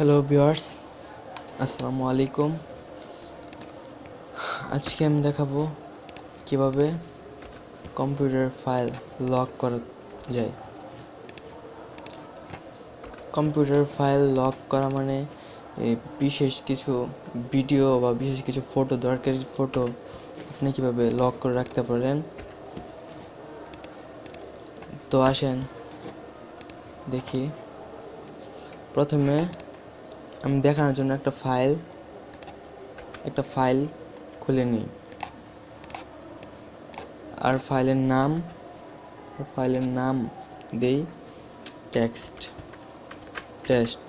Hello viewers আসসালামু আলাইকুম আজকে আমি দেখাবো কীভাবে কম্পিউটার ফাইল লক করা যায়। কম্পিউটার ফাইল লক করা মানে বিশেষ কিছু ভিডিও বা বিশেষ কিছু ফটো দরকারি। ফটো আপনি কীভাবে লক করে রাখতে পারেন। তো আসেন, দেখি। প্রথমে আমি দেখানোর জন্য একটা ফাইল একটা ফাইল খুলে নিই। আর ফাইলের নাম ফাইলের নাম দেই টেক্সট টেস্ট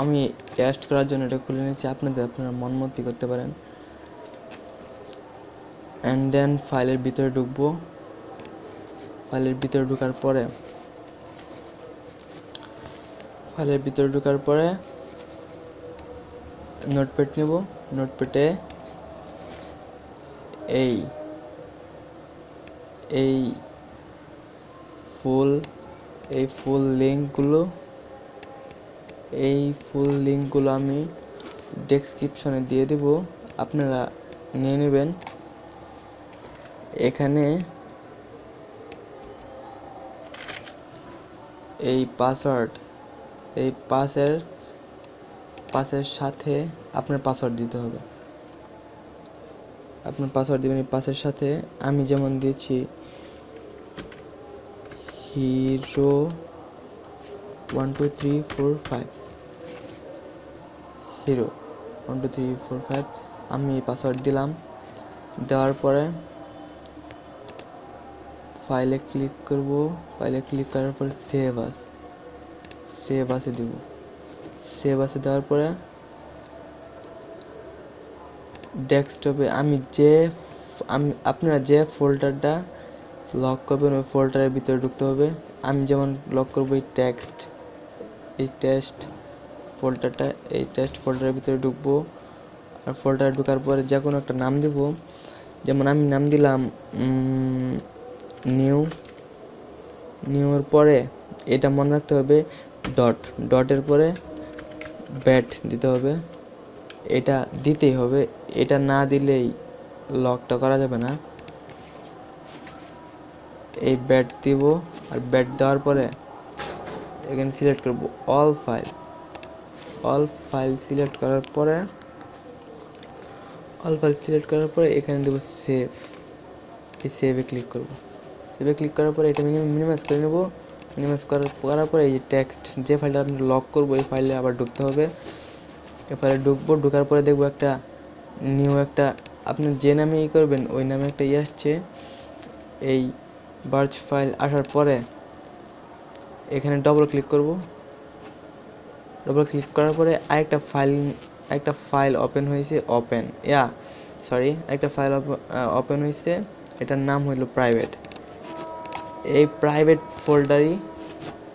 আমি টেস্ট করার জন্য এটা খুলে নিচ্ছি। আপনাদের, আপনারা মনমতি করতে পারেন। অ্যান্ড দেন ফাইলের ভিতরে ঢুকবো। ফাইলের ভিতরে ঢোকার পরে ফাইলের ভিতরে ঢোকার পরে নোটপ্যাড নেব। নোটপ্যাডে এই এই ফুল এই ফুল লিঙ্কগুলো, এই ফুল লিঙ্কগুলো আমি ডেসক্রিপশনে দিয়ে দেব। আপনারা নিয়ে নেবেন। এখানে এই পাসওয়ার্ড এই পাসের পাসের সাথে আপনার পাসওয়ার্ড দিতে হবে। আপনার পাসওয়ার্ড দিবেন এই পাসের সাথে। আমি যেমন দিয়েছি zero one two three four five zero one two three four five আমি পাসওয়ার্ড দিলাম। দেওয়ার পরে ফাইলে ক্লিক করব। ফাইলে ক্লিক করার পরে সেভ আস সেভ আসে দিব। সেভ আসে দেওয়ার পরে ডেস্কটপে আমি যে আমি আপনারা যে ফোল্ডারটা লক করবেন, ওই ফোল্ডারের ভিতরে ঢুকতে হবে। আমি যেমন লক করব এই টেক্সট এই টেস্ট ফোল্ডারটা এই টেস্ট ফোল্ডারের ভিতরে ঢুকবো। আর ফোল্ডারে ঢোকার পরে যে কোনো একটা নাম দেব। যেমন আমি নাম দিলাম নিউ নিউর পরে এটা মনে রাখতে হবে ডট ডটের পরে ব্যাট দিতে হবে। এটা দিতেই হবে। এটা না দিলেই লকটা করা যাবে না। এই ব্যাট দিব আর ব্যাট দেওয়ার পরে এখানে সিলেক্ট করব all file all file select করার পরে অল ফাইল সিলেক্ট করার পরে এখানে দেবো সেভ এই সেভে ক্লিক করব। সেভে ক্লিক করার পরে এটা মিনিমাম মিনিমাইজ করে নেব। মিনিমাইজ করার করার পরে এই টেক্সট যে ফাইলটা আপনি লক করব, এই ফাইলে আবার ঢুকতে হবে। এই ফাইলে ঢুকবো, ঢুকার পরে দেখব একটা নিউ একটা, আপনি যে নামে ই করবেন, ওই নামে একটা ই আসছে। এই বার্চ ফাইল আসার পরে এখানে ডবল ক্লিক করব। ডবল ক্লিক করার পরে আরেকটা ফাইল একটা ফাইল ওপেন হয়েছে ওপেন ইয়া সরি একটা ফাইল ওপেন হয়েছে। এটার নাম হলো প্রাইভেট এই প্রাইভেট ফোল্ডারই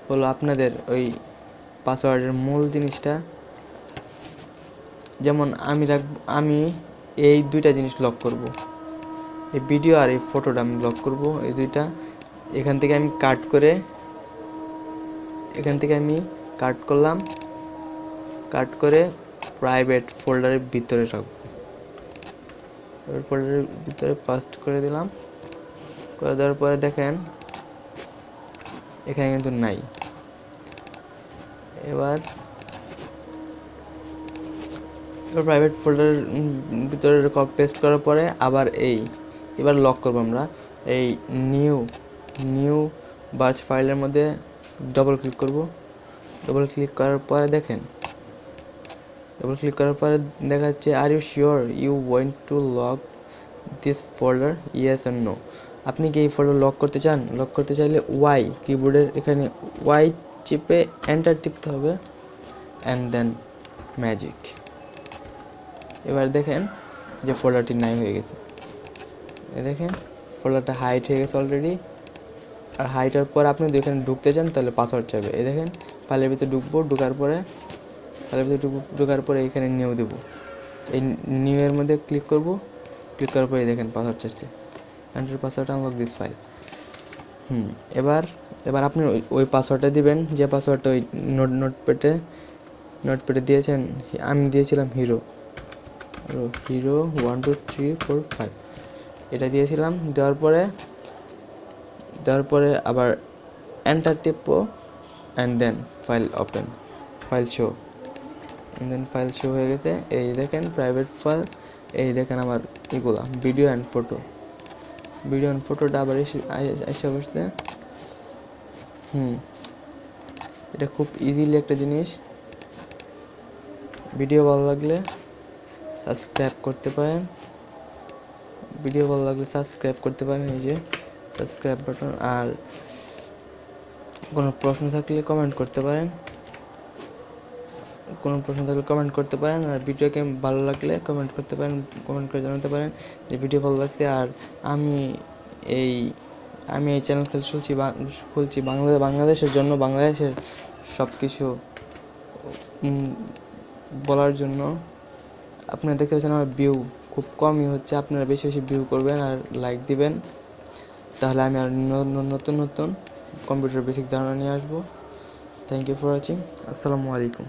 হলো আপনাদের ওই পাসওয়ার্ডের মূল জিনিসটা। যেমন আমি রাখ, আমি এই দুইটা জিনিস লক করব। এই ভিডিও আর এই ফটোটা আমি লক করব, এই দুইটা। এখান থেকে আমি কাট করে, এখান থেকে আমি কাট করলাম। কাট করে প্রাইভেট ফোল্ডারের ভিতরে রাখব। ফোল্ডারের ভিতরে পাস্ট করে দিলাম। করে দেওয়ার পরে দেখেন এখানে কিন্তু নাই। এবার এবার প্রাইভেট ফোল্ডারের ভিতরে পেস্ট করার পরে আবার এই, এবার লক করব আমরা। এই নিউ নিউ বার্চ ফাইলের মধ্যে ডবল ক্লিক করব। ডবল ক্লিক করার পরে দেখেন ডবল ক্লিক করার পরে দেখা যাচ্ছে are you sure you want to lock this folder yes and no আপনি কি এই ফটো লক করতে চান? লক করতে চাইলে ওয়াই কিবোর্ডের এখানে ওয়াই চেপে এন্টার টিপতে হবে অ্যান্ড দেন ম্যাজিক এবার দেখেন যে ফোল্ডারটি নাই হয়ে গেছে। দেখেন ফোল্ডারটা হাইট হয়ে গেছে অলরেডি আর হাইটার পর আপনি যদি এখানে ঢুকতে চান, তাহলে পাসওয়ার্ড চাইবে। এই দেখেন ফাইলের ভিতরে ঢুকবো, ঢুকার পরে ফাইলের ভিতরে ঢুকার পরে এখানে নিউ দেবো। এই নিউ এর মধ্যে ক্লিক করব ক্লিক করার পরে দেখেন পাসওয়ার্ড চাচ্ছে enter password unlock this file hmm এবার এবার আপনি ওই ওই পাসওয়ার্ডটা দিবেন, যে পাসওয়ার্ডটা ওই নোট নোটপ্যাডে নোটপ্যাডে দিয়েছেন আমি দিয়েছিলাম zero zero one two three four five এটা দিয়েছিলাম, দেওয়ার পরে দেওয়ার পরে আবার enter টিপো and then file open file show then file show হয়ে গেছে, এই দেখেন প্রাইভেট ফাইল এই দেখেন আমার এগুলা ভিডিও অ্যান্ড ফটো ভিডিও ফটোটা আবার এসে এসে বসছে। হুম। এটা খুব ইজিলি একটা জিনিস। ভিডিও ভালো লাগলে সাবস্ক্রাইব করতে পারেন। ভিডিও ভালো লাগলে সাবস্ক্রাইব করতে পারেন, এই যে সাবস্ক্রাইব বাটন আর কোনো প্রশ্ন থাকলে কমেন্ট করতে পারেন। কোনো প্রশ্ন থাকলে কমেন্ট করতে পারেন। আর ভিডিওকে ভালো লাগলে কমেন্ট করতে পারেন কমেন্ট করে জানাতে পারেন যে ভিডিও ভালো লাগছে। আর আমি এই আমি এই চ্যানেল খুলছি খুলছি বাংলা, বাংলাদেশের জন্য, বাংলাদেশের সব কিছু বলার জন্য। আপনারা দেখতে পাচ্ছেন আমার ভিউ খুব কমই হচ্ছে। আপনারা বেশি বেশি ভিউ করবেন আর লাইক দিবেন। তাহলে আমি আর নতুন নতুন কম্পিউটার বেসিক ধারণা নিয়ে আসব। থ্যাংক ইউ ফর ওয়াচিং আসসালামু আলাইকুম